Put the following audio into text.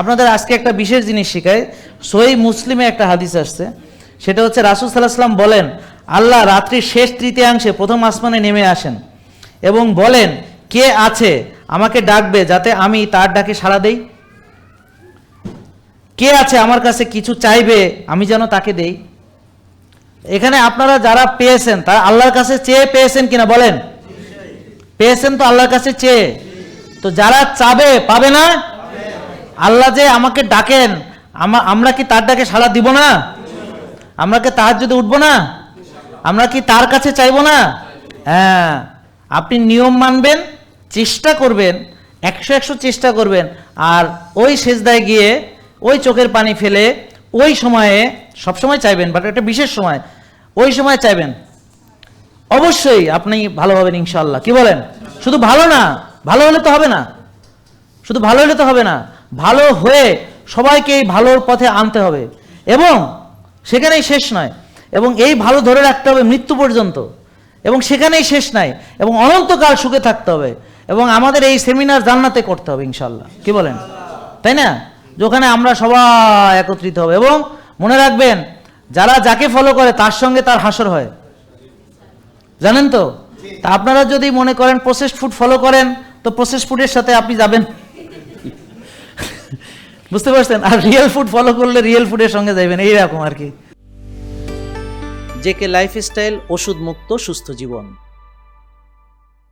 আপনাদের আজকে একটা বিশেষ জিনিস শেখায় সই মুসলিমে একটা হাদিস আসছে। সেটা হচ্ছে রাসুল সাল্লাহ সাল্লাম বলেন, আল্লাহ রাত্রির শেষ তৃতীয়াংশে প্রথম আসমানে নেমে আসেন এবং বলেন, কে আছে আমাকে ডাকবে যাতে আমি তার ডাকে সাড়া দেই? কে আছে আমার কাছে কিছু চাইবে আমি যেন তাকে দেই? এখানে আপনারা যারা পেয়েছেন, তারা আল্লাহর কাছে চেয়ে পেয়েছেন কিনা বলেন? পেয়েছেন তো আল্লাহর কাছে চেয়ে। তো যারা চাবে, পাবে না? আল্লাহ যে আমাকে ডাকেন আমরা কি তার ডাকে সাড়া দিব না? আমরা কি তার যদি উঠবো না? আমরা কি তার কাছে চাইব না? হ্যাঁ আপনি নিয়ম মানবেন, চেষ্টা করবেন, একশো একশো চেষ্টা করবেন, আর ওই সেজদায় গিয়ে ওই চোখের পানি ফেলে ওই সময়ে, সবসময় চাইবেন বাট একটা বিশেষ সময়, ওই সময় চাইবেন। অবশ্যই আপনি ভালো হবেন ইনশাল্লাহ কি বলেন? শুধু ভালো না, ভালো হলে তো হবে না। শুধু ভালো হলে তো হবে না। ভালো হয়ে সবাইকে এই ভালোর পথে আনতে হবে। এবং সেখানেই শেষ নয়। এবং এই ভালো ধরে রাখতে হবে মৃত্যু পর্যন্ত। এবং সেখানেই শেষ নাই। এবং অনন্তকাল সুখে থাকতে হবে। এবং আমাদের এই সেমিনার জান্নাতে করতে হবে ইনশাল্লাহ কি বলেন? তাই না? যেখানে আমরা সবাই একত্রিত হবে। এবং মনে রাখবেন, যারা যাকে ফলো করে, তার সঙ্গে তার হাসর হয়। জানেন তো? তা আপনারা যদি মনে করেন প্রসেসড ফুড ফলো করেন, তো প্রসেস ফুডের সাথে আপনি যাবেন। বুঝতে পারছেন? আর রিয়েল ফুড ফলো করলে রিয়েল ফুডের সঙ্গে যাইবেন, এইরকম আর কি। জেকে লাইফস্টাইল ওষুধ মুক্ত সুস্থ জীবন।